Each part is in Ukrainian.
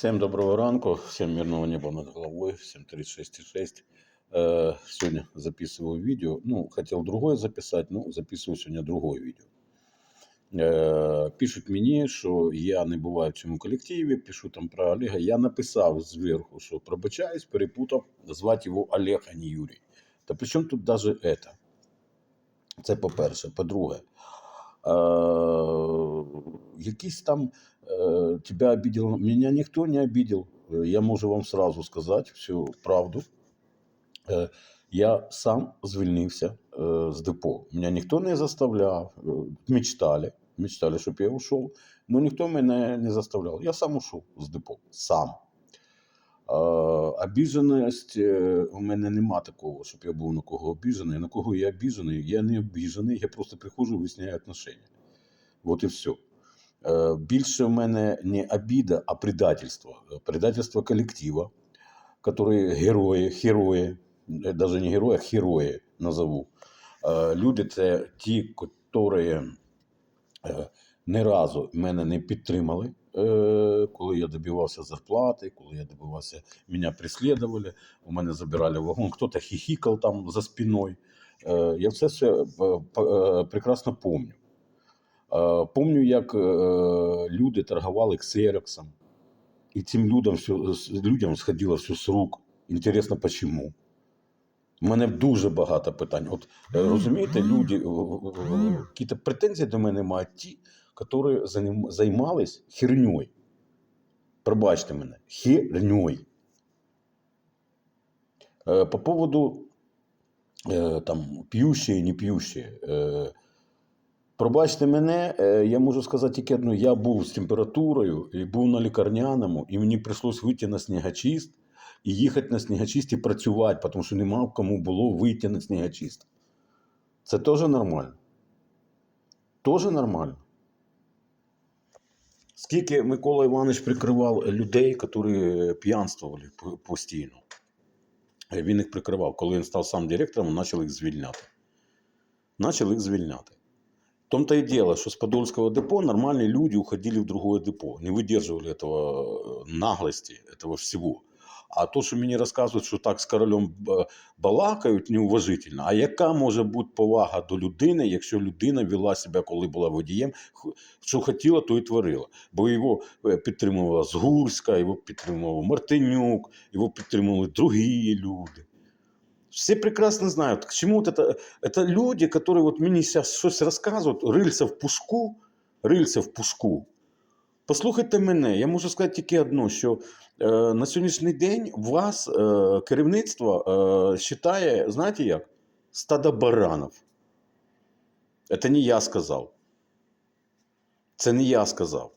Всем доброго ранку, всем мирного неба над головой, всем 36,6. Э, Сегодня записываю видео. Ну, хотел другое записать, но записываю сегодня другое відео. Е, Пишуть мені, що я не буваю в цьому колективі, пишу там про Олега. Я написав зверху, що пробачаюсь, перепутав, звати його Олег, а не Юрій. Та при чому тут навіть це? Це по-перше. По-друге, е, якийсь там э, тебя обидел. Меня никто не обидел. Э, Я можу вам сразу сказати всю правду. Е, Я сам звільнився з депо. Мене ніхто не заставляв. Мечтали, мечтали, щоб я ушов. Но ніхто мене не заставляв. Я сам ушов з депо. Сам. Обіженість у мене нема такого, щоб я був на кого обіжений. На кого я обіжений? Я не обіжений, я просто приходжу, виясняю отношения. Вот і все. Е, Більше в мене не обіда, а предательство. Е, Предательство колектива, которые герої, герої, е, даже не герої, а герої назову. Е, Люди це ті, які е, ні разу мене не підтримали, е, коли я добивався зарплати, коли я добивався, мене преслідували, у мене забирали вагон, хтось хихікав там за спиною. Е, Я все це е, е, прекрасно пам'ятаю. Е, Помню, як е, люди торгували ксероксом, і цим людям, людям сходило все з рук. Інтересно, чому? У мене дуже багато питань. От е, розумієте, люди, якісь претензії до мене мають ті, які займались херньою. Пробачте мене, херньою. По поводу там, п'ющі, не п'ющі. Пробачте мене, е, я можу сказати тільки одне. Я був з температурою і був на лікарняному, і мені прийшлось вийти на снігочист і їхати на снігочист і працювати, тому що нема кому було вийти на снігочист. Це теж нормально. Теж нормально. Скільки Микола Іванович прикривав людей, які п'янствували постійно. Е, Він їх прикривав. Коли він став сам директором, почав їх звільняти. Почав їх звільняти В том-то и дело, что с Подольского депо нормальные люди уходили в другое депо, не выдерживали этого э, наглости, этого всего. А то, що мені розказують, що так з королем б- балакають неуважительно, а яка може бути повага до людини, якщо людина вела себе, коли була водієм, х- що хотіла, то і творила. Бо його е, підтримувала Згурська, його підтримував Мартинюк, його підтримували другі люди. Все прекрасно знают, к чему вот это. Это люди, которые вот мені сейчас щось розказують, рильця в пушку, рильця в пушку. Послухайте мене, я можу сказати тільки одно, що е, на сьогоднішній день вас е, керівництво е, вважає, знаєте як? Стадо баранов. Це не я сказав. Це не я сказав.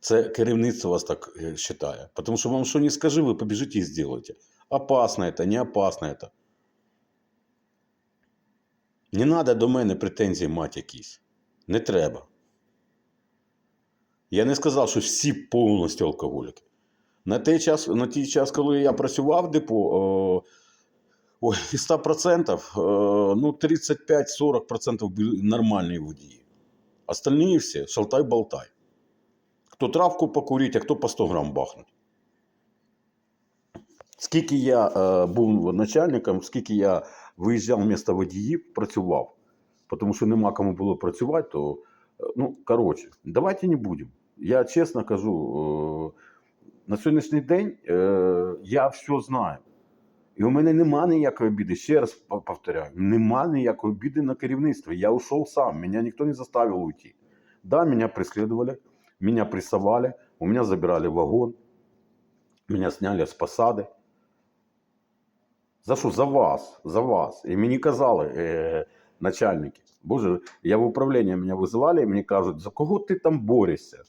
Це керівництво вас так е, вважає. Тому що вам що не скажи, ви побіжите і зробите. Опасно это, не опасно это. Не треба до мене претензії мати якісь. Не треба. Я не сказав, що всі повністю алкоголіки. На той час, на той час коли я працював в депо, ой, із 100%, о, ну 35-40% були нормальні водії. Остальні всі шалтай-болтай. Хто травку покурить, а хто по 100 грам бахнуть. Скільки я е, був начальником, скільки я виїжджав в місто водіїв, працював. Тому що нема кому було працювати, то е, ну, коротше, давайте не будемо. Я чесно кажу, е, на сьогоднішній день е, я все знаю. І у мене нема ніякої обіди. Ще раз по- повторяю, нема ніякої обіди на керівництво. Я ушел сам, мене ніхто не заставив уйти. Да, меня преследовали, меня прессовали, у меня забирали вагон, меня сняли с посади. За що? За вас, за вас. І мені казали е, начальники, боже, я в управління мене визивали, і мені кажуть, за кого ти там борешся?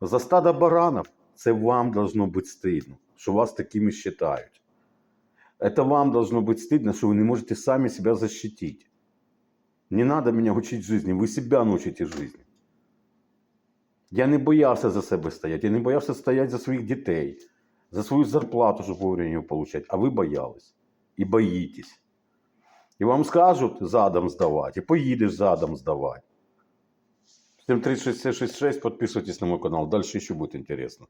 За стадо баранов. Це вам должно бути стидно, що вас такими вважають. Это вам должно быть стыдно, что вы не можете сами себя защитить. Не надо меня учить жизни, ви себя научите жизни. Я не боявся за себе стояти, я не боявся стояти за своїх дітей, за свою зарплату, щоб вовремя ее получать. А ви боялись. І боїтесь. І вам скажуть задом здавати, і поїдеш задом здавати. 73666, подписывайтесь на мой канал. Дальше еще будет интересно.